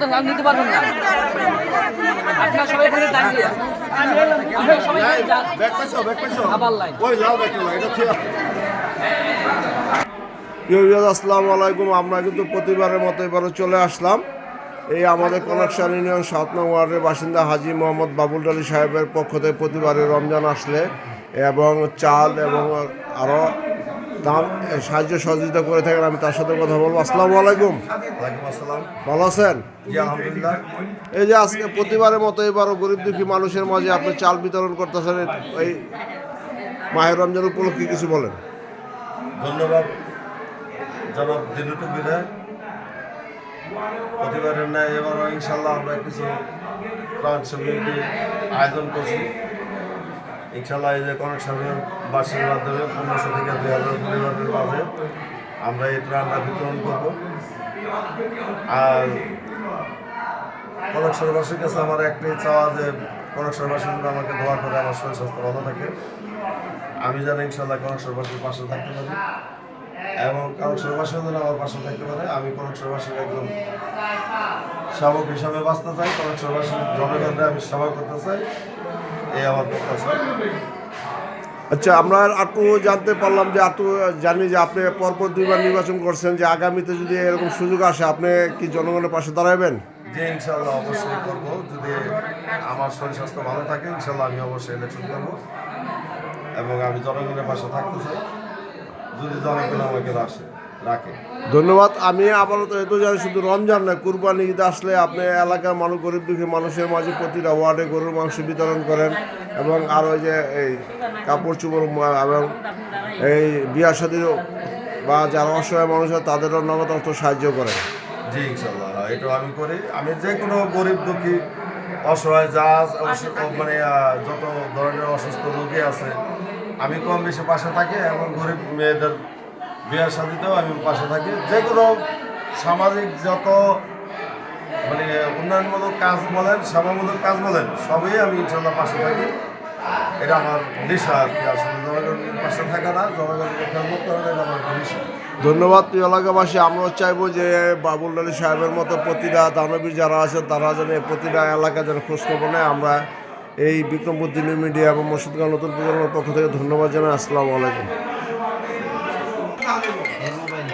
তো নিতে পারবেন না। আপনার সবাই এখানে দাঁড়িয়ে আপনারা সবাই এখানে যান। ব্যাগ পাইছো ব্যাগ পাইছো আবার লাইন। ওই লাল এটা ঠিক আসসালামু আলাইকুম। আমরা কিন্তু প্রতিবারের মতো এবারে চলে আসলাম। এই আমাদের কানেকশন ইউনিয়ন সাত নং ওয়ার্ডের বাসিন্দা হাজি মোহাম্মদ বাবুল আলী সাহেবের পক্ষ থেকে প্রতিবারে রমজান আসলে এবং চাল এবং আরও দাম সাহায্য সহযোগিতা করে থাকেন আমি তার সাথে কথা বলব। আসসালামু আলাইকুম। আসসালাম ভালো আছেন? এই যে আজকে প্রতিবারের মতো এবারও গরিব দুঃখী মানুষের মাঝে আপনি চাল বিতরণ করতেছেন এই মাহের রমজান উপলক্ষে কিছু বলেন। ধন্যবাদ জনাব দিনুটু প্রতিবারের ন্যায় এবারও ইনশাল্লাহ আমরা কিছু আয়োজন করছি। ইনশাল্লাহ এই যে কনক সাহেবের বাসের মাধ্যমে পনেরোশো থেকে দুই হাজার পরিবারের মাঝে আমরা এই ত্রাণটা বিতরণ করব। আর কনক সরবাসীর কাছে আমার একটাই চাওয়া যে কনক সরবাসী আমাকে দোয়া করে আমার শরীর স্বাস্থ্য ভালো থাকে। আমি জানি ইনশাল্লাহ কনক সরবাসীর পাশে থাকতে পারি এবং কনক সরবাসীও যেন আমার পাশে থাকতে পারে। আমি কনক সরবাসীর একজন শাবক হিসাবে বাঁচতে চাই। কনক সরবাসীর জনগণকে আমি সেবা করতে চাই। আমার প্রত্যাশা আচ্ছা আমরা আটু জানতে পারলাম যে আটু জানি যে আপনি পরপর দুইবার নির্বাচন করছেন, যে আগামীতে যদি এরকম সুযোগ আসে, আপনি কি জনগণের পাশে দাঁড়াবেন যে ইনশাল্লাহ অবশ্যই করব। যদি আমার শরীর স্বাস্থ্য ভালো থাকে ইনশাল্লাহ আমি অবশ্যই ইলেকশন করব। এবং আমি জনগণের পাশে থাকতে চাই। যদি জনগণ আমাকে রাখে রাখে। ধন্যবাদ, আমি আপাতত এত জানি শুধু রমজান নয় কুরবানি ঈদ আসলে আপনি এলাকার মানুষ, গরিব দুঃখী মানুষের মাঝে প্রতিটা ওয়ার্ডে গরুর মাংস বিতরণ করেন এবং আরও যে এই কাপড় চোপড় এবং এই বিয়া শাদির বা যারা অসহায় মানুষ হয় তাদেরও নগদ অর্থ সাহায্য করেন। জি ইনশাল্লাহ এটা আমি করি। আমি যে কোনো গরিব দুঃখী, অসহায়, যা মানে যত ধরনের অসুস্থ রোগী আছে, আমি কম বেশি পাশে থাকি এবং গরিব মেয়েদের বিয়ের সাথীতেও আমি পাশে থাকি। যে কোনো সামাজিক যত মানে উন্নয়নমূলক কাজ বলেন, সেবামূলক কাজ বলেন, সবই আমি ইনশাল্লাহ পাশে থাকি। এটা আমার নেশা আর কি, আসলে জনগণের পাশে থাকা না জনগণকে খেদমত করা এটা আমার নেশা ধন্যবাদ প্রিয় এলাকাবাসী, আমরাও চাইব যে বাবুল আলী সাহেবের মতো প্রতিটা দানবীর যারা আছেন, তারা যেন প্রতিটা এলাকা যেন খোঁজখবর নেয়। আমরা এই বিক্রমপুর দিনী মিডিয়া এবং মসজিদগাঁও নতুন প্রজন্মের পক্ষ থেকে ধন্যবাদ জানাই। আসসালামু আলাইকুম। 大那种，别说呗你。